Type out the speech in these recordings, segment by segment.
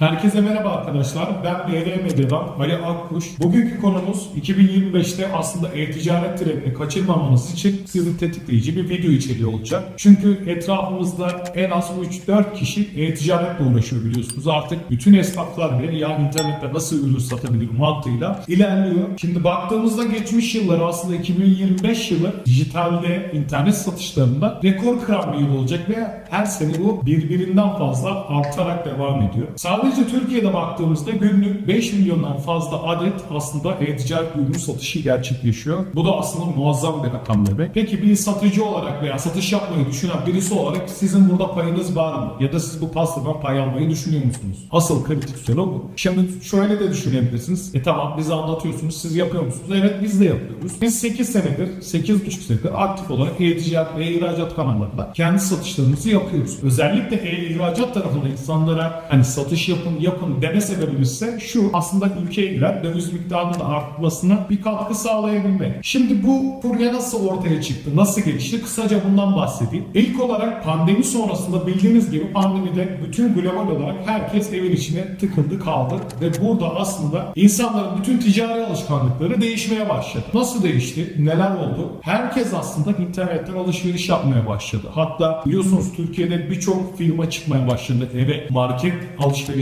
Herkese merhaba arkadaşlar. Ben BR Medya'dan Ali Akkuş. Bugünkü konumuz 2025'te aslında e-ticaret trendini kaçırmamanız için sizi tetikleyici bir video içeriği olacak. Çünkü etrafımızda en az 3-4 kişi e-ticaretle uğraşıyor biliyorsunuz. Artık bütün esnaflar bile ya internette nasıl ürün satabilirim mantığıyla ilerliyor. Şimdi baktığımızda geçmiş yılları aslında 2025 yılı dijitalde internet satışlarında rekor kıran bir yıl olacak ve her sene bu birbirinden fazla artarak devam ediyor. Sadece Türkiye'de baktığımızda günlük 5 milyondan fazla adet aslında e-ticaret ürünü satışı gerçekleşiyor. Bu da aslında muazzam bir rakam demek. Peki bir satıcı olarak veya satış yapmayı düşünen birisi olarak sizin burada payınız var mı? Ya da siz bu pastadan pay almayı düşünüyor musunuz? Asıl kritik soru bu. Şimdi şöyle de düşünebilirsiniz. E tamam bize anlatıyorsunuz, siz yapıyor musunuz? Evet biz de yapıyoruz. Biz 8 senedir, 8,5 senedir aktif olarak e-ticaret ve ihracat kanallarında kendi satışlarımızı yapıyoruz. Özellikle e-ihracat tarafında insanlara hani satış yapın yapın deme sebebimiz ise şu aslında ülkeye giren döviz miktarının artmasına bir katkı sağlayabilmek. Şimdi bu furya nasıl ortaya çıktı, nasıl gelişti? Kısaca bundan bahsedeyim. İlk olarak pandemi sonrasında bildiğiniz gibi pandemide bütün global olarak herkes evin içine tıkıldı kaldı ve burada aslında insanların bütün ticari alışkanlıkları değişmeye başladı. Nasıl değişti? Neler oldu? Herkes aslında internetten alışveriş yapmaya başladı. Hatta biliyorsunuz Türkiye'de birçok firma çıkmaya başladı. Eve market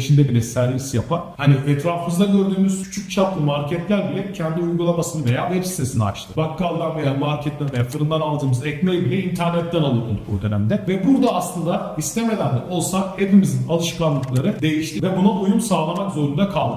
alışverişinde bile servis yapan. Hani etrafımızda gördüğümüz küçük çaplı marketler bile kendi uygulamasını veya web sitesini açtı. Bakkaldan veya marketten veya fırından aldığımız ekmeği bile internetten alıyorduk o dönemde. Ve burada aslında istemeden de olsa hepimizin alışkanlıkları değişti ve buna uyum sağlamak zorunda kaldık.